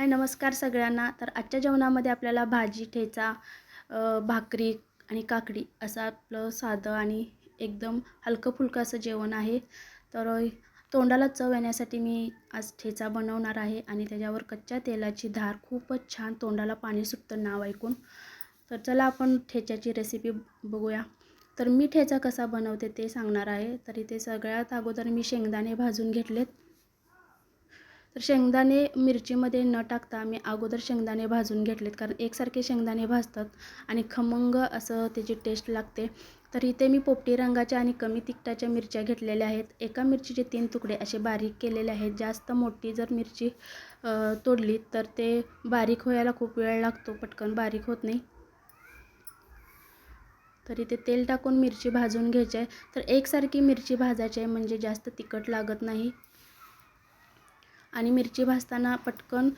हाय नमस्कार सगळ्यांना. तर आजच्या जेवणामध्ये आपल्याला भाजी ठेचा भाकरी आणि काकडी असं आपलं साधं आणि एकदम हलकं फुलकं असं जेवण आहे. तर तोंडाला चव येण्यासाठी मी आज ठेचा बनवणार आहे आणि त्याच्यावर कच्च्या तेलाची धार खूपच छान तोंडाला पाणी सुटतं नाव ऐकून. तर चला आपण ठेच्याची रेसिपी बघूया. तर मी ठेचा कसा बनवते ते सांगणार आहे. तर इथे सगळ्यात अगोदर मी शेंगदाणे भाजून घेतलेत. तर शेंगदाणे मिरचीमध्ये न टाकता मी अगोदर शेंगदाणे भाजून घेतलेत. कारण एकसारखे शेंगदाणे भाजतात आणि खमंग असं त्याची टेस्ट लागते. तर इथे मी पोपटी रंगाच्या आणि कमी तिखटाच्या मिरच्या घेतलेल्या आहेत. एका मिरचीचे तीन तुकडे असे बारीक केलेले आहेत. जास्त मोठी जर मिरची तोडली तर ते बारीक व्हायला खूप वेळ लागतो. पटकन बारीक होत नाही. तर इथे तेल टाकून मिरची भाजून घ्यायची आहे. तर एकसारखी मिरची भाजायची आहे म्हणजे जास्त तिखट लागत नाही. आणि मिरची भाजताना पटकन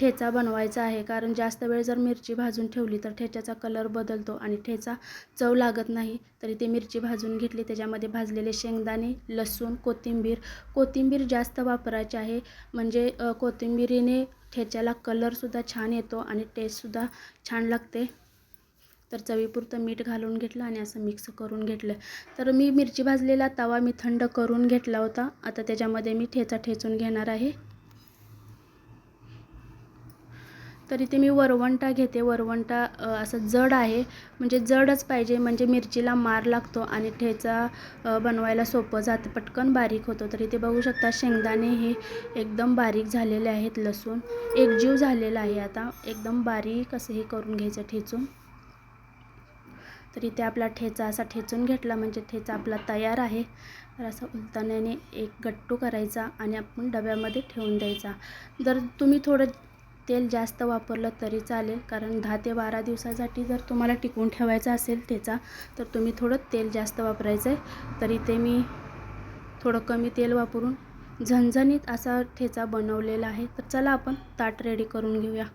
ठेचा बनवायचा आहे. कारण जास्त वेळ जर मिरची भाजून ठेवली तर ठेच्याचा कलर बदलतो आणि ठेचा चव लागत नाही. तरी ते मिरची भाजून घेतली. त्याच्यामध्ये भाजलेले शेंगदाणे लसूण कोथिंबीर. कोथिंबीर जास्त वापरायची आहे. म्हणजे कोथिंबीरीने ठेच्याला कलरसुद्धा छान येतो आणि टेस्टसुद्धा छान लागते. तर चवीपुरतं मीठ घालून घेतलं आणि असं मिक्स करून घेतलं. तर मी मिरची भाजलेला तवा मी थंड करून घेतला होता. आता त्याच्यामध्ये मी ठेचा ठेचून घेणार आहे. तर इथे मी वरवंटा घेते. वरवंटा असं जड आहे. म्हणजे जडच पाहिजे. म्हणजे मिरचीला मार लागतो आणि ठेचा बनवायला सोपं जातं. पटकन बारीक होतो. तर इथे बघू शकता शेंगदाणे हे एकदम बारीक झालेले आहेत लसूण. एकजीव झालेला आहे आता. एकदम बारीक असं हे करून घ्यायचं ठेचून. तर इथे आपला ठेचा असा ठेचून घेतला म्हणजे ठेचा आपला तयार आहे. तर असं उलताण्याने एक गट्टू करायचा आणि आपण डब्यामध्ये ठेवून द्यायचा. जर तुम्ही थोडं तेल जास्त वापरलं तरी चालेल. कारण दहा ते बारा दिवसासाठी जर तुम्हाला टिकवून ठेवायचा असेल ठेचा तर तुम्ही थोडं तेल जास्त वापरायचं आहे तर इथे मी थोडं कमी तेल वापरून झणझणीत असा ठेचा बनवलेला आहे. तर चला आपण ताट रेडी करून घेऊया.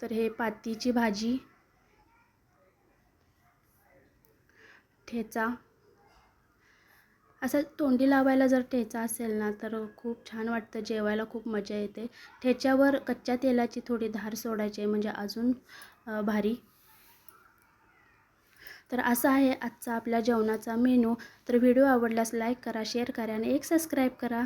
तर हे पातीची भाजी ठेचा असं तोंडी लावायला जर ठेचा असेल ना तर खूप छान वाटतं. जेवायला खूप मजा येते. ठेच्यावर कच्च्या तेलाची थोडी धार सोडायची आहे म्हणजे अजून भारी. तर असा आहे आजचा आपल्या जेवणाचा मेनू. तर व्हिडिओ आवडल्यास लाईक करा शेअर करा आणि एक सबस्क्राईब करा.